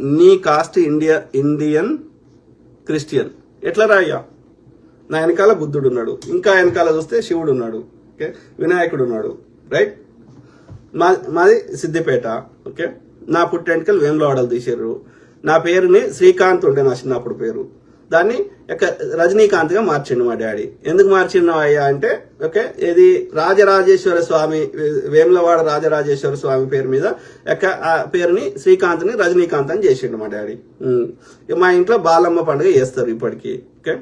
నీ cost India Indian Christian. ఎట్లా రాయ్యా నా వెనకాల బుద్ధుడు ఉన్నాడు. ఇంకా వెనకాల చూస్తే శివుడు ఉన్నాడు. ఓకే? వినాయకుడు ఉన్నాడు. రైట్? మా మాది సిద్దిపేట. ఓకే? నా పుట్టెంటికలు వేములవాడలు తీసారు నా పేరుని శ్రీకాంత్ ఉండే నా చిన్నప్పుడు పేరు. దాన్ని యొక్క రజనీకాంత్గా మార్చిండు మా డాడీ. ఎందుకు మార్చిండు అయ్యా అంటే ఓకే ఇది రాజరాజేశ్వర స్వామి వే- వేములవాడ రాజరాజేశ్వర స్వామి పేరు మీద యొక్క ఆ పేరుని శ్రీకాంత్ని రజనీకాంత్ అని చేసిండు మా డాడీ. మా ఇంట్లో బాలమ్మ పండుగ చేస్తారు ఇప్పటికీ ఓకే?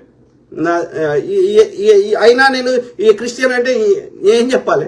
అయినా నేను ఈ క్రిస్టియన్ అంటే ఏం చెప్పాలి?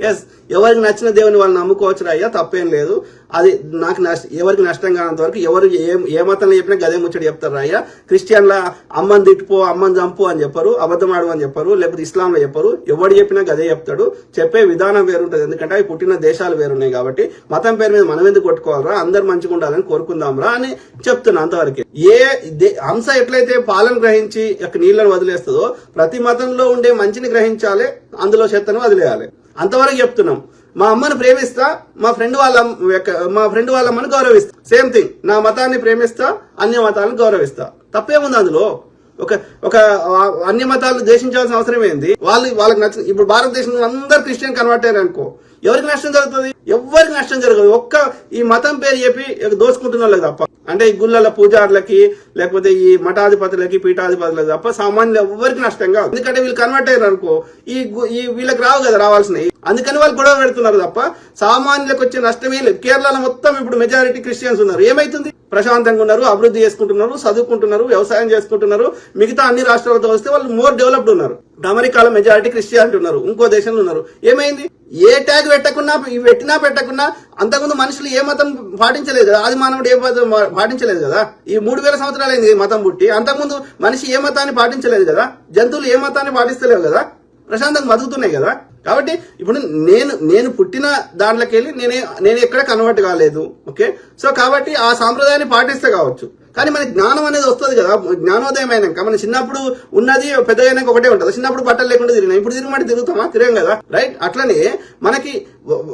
ఎస్ ఎవరికి నచ్చిన దేవుని వాళ్ళు నమ్ముకోవచ్చు అయ్యా తప్పేం లేదు. అది నాకు నష్ట ఎవరికి నష్టం కానంత వరకు ఎవరు ఏ ఏ మతంలో చెప్పినా గదే ముచ్చట చెప్తారు అయ్యా. క్రిస్టియన్ల అమ్మని తిట్టుపో అమ్మని చంపు అని చెప్పరు అబద్ధం ఆడు అని చెప్పరు లేకపోతే ఇస్లాంలో చెప్పరు. ఎవడు చెప్పినా గదే చెప్తాడు. చెప్పే విధానం వేరుంటది. ఎందుకంటే అవి పుట్టిన దేశాలు వేరున్నాయి కాబట్టి మతం పేరు మీద మనం ఎందుకు కొట్టుకోవాలరా? అందరు మంచిగా ఉండాలని కోరుకుందాంరా అని చెప్తున్నా అంతవరకు. ఏ దే- హంస ఎట్లయితే పాలను గ్రహించి యొక్క నీళ్ళను వదిలేస్తుందో ప్రతి మతంలో ఉండే మంచిని గ్రహించాలి అందులో చెత్తను వదిలేయాలి. అంతవరకు చెప్తున్నాం. మా అమ్మని ప్రేమిస్తా మా ఫ్రెండ్ వాళ్ళ మా ఫ్రెండ్ వాళ్ళ అమ్మని గౌరవిస్తా. సేమ్ థింగ్ నా మతాన్ని ప్రేమిస్తా అన్య మతాలను గౌరవిస్తా. తప్పేముంది అందులో? ఒక ఒక అన్య మతాలను దేశించాల్సిన అవసరం ఏంది? వాళ్ళు వాళ్ళకి నచ్చిన ఇప్పుడు భారతదేశంలో అందరు క్రిస్టియన్ కన్వర్ట్ అయ్యారు అనుకో. ఎవరికి నష్టం జరుగుతుంది? ఎవరికి నష్టం జరగదు? ఒక్క ఈ మతం పేరు చెప్పి దోచుకుంటున్న వాళ్ళకి తప్ప. అంటే ఈ గుళ్ళల పూజారులకి లేకపోతే ఈ మఠాధిపతులకి పీఠాధిపతులకి తప్ప సామాన్యులు ఎవరికి నష్టం కాదు. ఎందుకంటే వీళ్ళు కన్వర్ట్ అయ్యారు అనుకో ఈ ఈ వీళ్ళకి రావు కదా రావాల్సినవి. అందుకని వాళ్ళు గొడవ పెడుతున్నారు తప్ప సామాన్యులకు వచ్చే నష్టమే లేదు. కేరళలో మొత్తం ఇప్పుడు మెజారిటీ క్రిస్టియన్స్ ఉన్నారు. ఏమైతుంది? ప్రశాంతంగా ఉన్నారు అభివృద్ధి చేసుకుంటున్నారు చదువుకుంటున్నారు వ్యవసాయం చేసుకుంటున్నారు. మిగతా అన్ని రాష్ట్రాలతో వస్తే వాళ్ళు మోర్ డెవలప్డ్ ఉన్నారు. అమెరికాలో మెజారిటీ క్రిస్టియానిటీ ఉన్నారు ఇంకో దేశంలో ఉన్నారు. ఏమైంది? ఏ ట్యాగ్ పెట్టకున్నా పెట్టినా పెట్టకున్నా అంతకుముందు మనుషులు ఏ మతం పాటించలేదు కదా అది మానవుడు ఏ మతం పాటించలేదు కదా? ఈ మూడు వేల సంవత్సరాలు ఈ మతం పుట్టి అంతకుముందు మనిషి ఏ మతాన్ని పాటించలేదు కదా? జంతువులు ఏ మతాన్ని పాటిస్తలేవు కదా? ప్రశాంతంగా బతుకుతున్నాయి కదా? కాబట్టి ఇప్పుడు నేను నేను పుట్టిన దాంట్లోకి వెళ్ళి నేనే నేను ఎక్కడ కన్వర్ట్ కాలేదు ఓకే? సో కాబట్టి ఆ సాంప్రదాయాన్ని పాటిస్తే కావచ్చు. కానీ మనకి జ్ఞానం అనేది వస్తుంది కదా. జ్ఞానోదయం అయినాక మన చిన్నప్పుడు ఉన్నది పెద్ద అయినాక ఒకటే ఉంటుంది. చిన్నప్పుడు బట్టలు లేకుండా తిరిగినా. ఇప్పుడు తిరిగి తిరుగుతామా? తిరగం కదా. రైట్ అట్లనే మనకి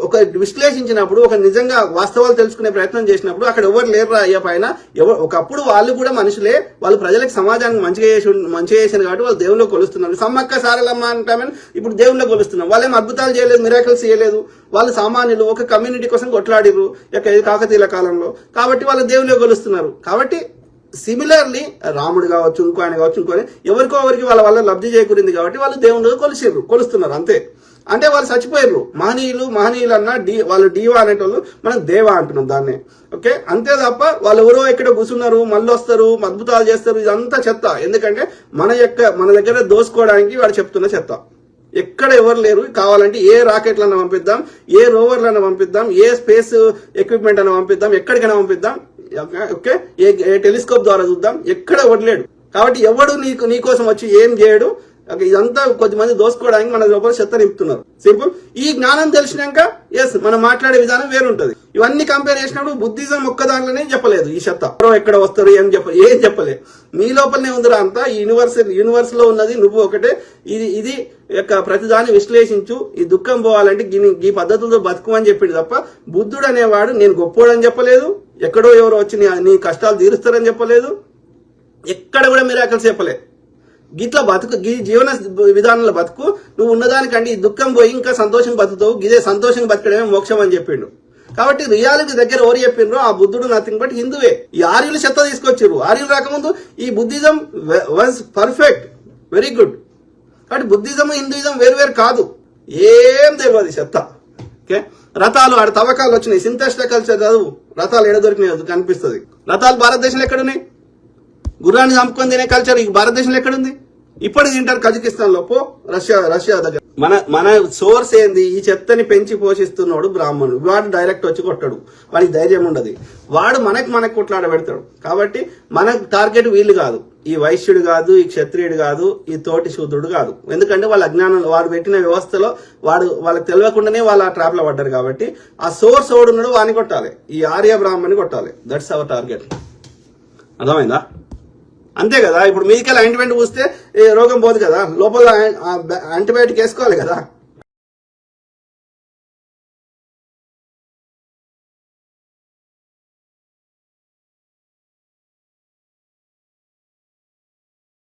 ఒక విశ్లేషించినప్పుడు ఒక నిజంగా వాస్తవాలు తెలుసుకునే ప్రయత్నం చేసినప్పుడు అక్కడ ఎవరు లేరు అయ్యా పైన? ఎవరు ఒకప్పుడు వాళ్ళు కూడా మనుషులే. వాళ్ళు ప్రజలకు సమాజానికి మంచిగా చేసి మంచిగా చేశారు కాబట్టి వాళ్ళు దేవుళ్ళు కొలుస్తున్నారు. సమ్మక్క సారలమ్మ అంటామని. ఇప్పుడు దేవుళ్ళు కొలుస్తున్నాం వాళ్ళేం అద్భుతాలు చేయలేదు మిరాకల్స్ చేయలేదు. వాళ్ళు సామాన్యులు ఒక కమ్యూనిటీ కోసం కొట్లాడిరు యొక్క కాకతీయుల కాలంలో. కాబట్టి వాళ్ళు దేవుళ్ళు కొలుస్తున్నారు కాబట్టి సిమిలర్లీ రాముడు కావచ్చు ఇంకో ఆయన కావచ్చు ఇంకో ఎవరికో ఎవరికి వాళ్ళ వల్ల లబ్ధి చేకూరింది కాబట్టి వాళ్ళు దేవుళ్ళు కొలిసిర్రు కొలుస్తున్నారు అంతే. అంటే వాళ్ళు చచ్చిపోయారు మహనీయులు మహనీయులు అన్న డి వాళ్ళు డీవా అనేటోళ్ళు మనం దేవా అంటున్నాం దాన్ని. ఓకే? అంతే తప్ప వాళ్ళు ఎవరో ఎక్కడ కూర్చున్నారు మళ్ళీ వస్తారు అద్భుతాలు చేస్తారు ఇదంతా చెత్త. ఎందుకంటే మన యొక్క మన దగ్గర దోసుకోవడానికి వాడు చెప్తున్న చెత్త. ఎక్కడ ఎవరు లేరు. కావాలంటే ఏ రాకెట్లను పంపిద్దాం ఏ రోవర్లను పంపిద్దాం ఏ స్పేస్ ఎక్విప్మెంట్ అని పంపిద్దాం ఎక్కడికైనా పంపిద్దాం. ఓకే? ఏ టెలిస్కోప్ ద్వారా చూద్దాం. ఎక్కడ వదిలేడు కాబట్టి ఎవడు నీకు నీ కోసం వచ్చి ఏం చేయడు? ఇదంతా కొద్దిమంది దోసుకోవడానికి మన లోపల చెత్త నింపుతున్నారు. సింపుల్? ఈ జ్ఞానం తెలిసినాక ఎస్ మనం మాట్లాడే విధానం వేరుంటది. ఇవన్నీ కంపేర్ చేసినప్పుడు బుద్ధిజం ఒక్క దాంట్లోనే చెప్పలేదు ఈ చెత్త. ఎవరో ఎక్కడ వస్తారు ఏం చెప్ప ఏం చెప్పలే నీ లోపలనే ఉందిరా అంతా ఈ యూనివర్స్ యూనివర్స్లో ఉన్నది నువ్వు ఒకటే. ఇది ఇది యొక్క ప్రతిదాన్ని విశ్లేషించు. ఈ దుఃఖం పోవాలంటే గిని ఈ పద్ధతులతో బతుకుమని చెప్పిండు తప్ప బుద్ధుడు అనేవాడు నేను గొప్పోడని చెప్పలేదు. ఎక్కడో ఎవరో వచ్చి నీ నీ కష్టాలు తీరుస్తారని చెప్పలేదు. ఎక్కడ కూడా మీరు అక్కడ చెప్పలేదు. గిట్ల బతుకు గీ జీవన విధానంలో బతుకు. నువ్వు ఉన్నదానికంటే ఈ దుఃఖం పోయి ఇంకా సంతోషం బతుకుతావు. గిదే సంతోషం బతకడమే మోక్షం అని చెప్పిండు. కాబట్టి రియాలిటీ దగ్గర ఎవరు చెప్పిండ్రు ఆ బుద్ధుడు నథింగ్ బట్ హిందువే. ఈ ఆర్యులు చెత్త తీసుకొచ్చారు ఆర్యులు రాకముందు ఈ Buddhism was perfect very good. కాబట్టి బుద్ధిజం హిందూయిజం వేరు వేరు కాదు. ఏం తెలియదు చెత్త. ఓకే? రథాలు ఆడ తవ్వకాలు వచ్చినాయి. సింతష్ట కల్చర్ చదువు. రథాలు ఎడ దొరికినాయి కనిపిస్తుంది. రథాలు భారతదేశంలో ఎక్కడున్నాయి? గుర్రాన్ని చంపుకొని తినే కల్చర్ ఈ భారతదేశంలో ఎక్కడుంది? ఇప్పటికి తింటారు కజకిస్తాన్లో పో రష్యా రష్యా దగ్గర. మన మన సోర్స్ ఏంది? ఈ చెత్తని పెంచి పోషిస్తున్నాడు బ్రాహ్మణుడు. వాడు డైరెక్ట్ వచ్చి కొట్టాడు. వాడికి ధైర్యం ఉండదు. వాడు మనకు మనకు కొట్లాడ పెడతాడు కాబట్టి మన టార్గెట్ వీళ్ళు కాదు. ఈ వైశ్యుడు కాదు ఈ క్షత్రియుడు కాదు ఈ తోటి శూద్రుడు కాదు. ఎందుకంటే వాళ్ళ అజ్ఞానం వాడు పెట్టిన వ్యవస్థలో వాడు వాళ్ళకి తెలియకుండానే వాళ్ళు ఆ ట్రాప్లో పడ్డారు కాబట్టి ఆ సోర్స్ ఓడున్నాడు వాని కొట్టాలి. ఈ ఆర్య బ్రాహ్మణ్ని కొట్టాలి. దట్స్ అవర్ టార్గెట్ అర్థమైందా? అంతే కదా? ఇప్పుడు మీదికెళ్ళి యాంటీబయాటిక్ పూస్తే రోగం పోదు కదా? లోపల యాంటీబయాటిక్ వేసుకోవాలి కదా?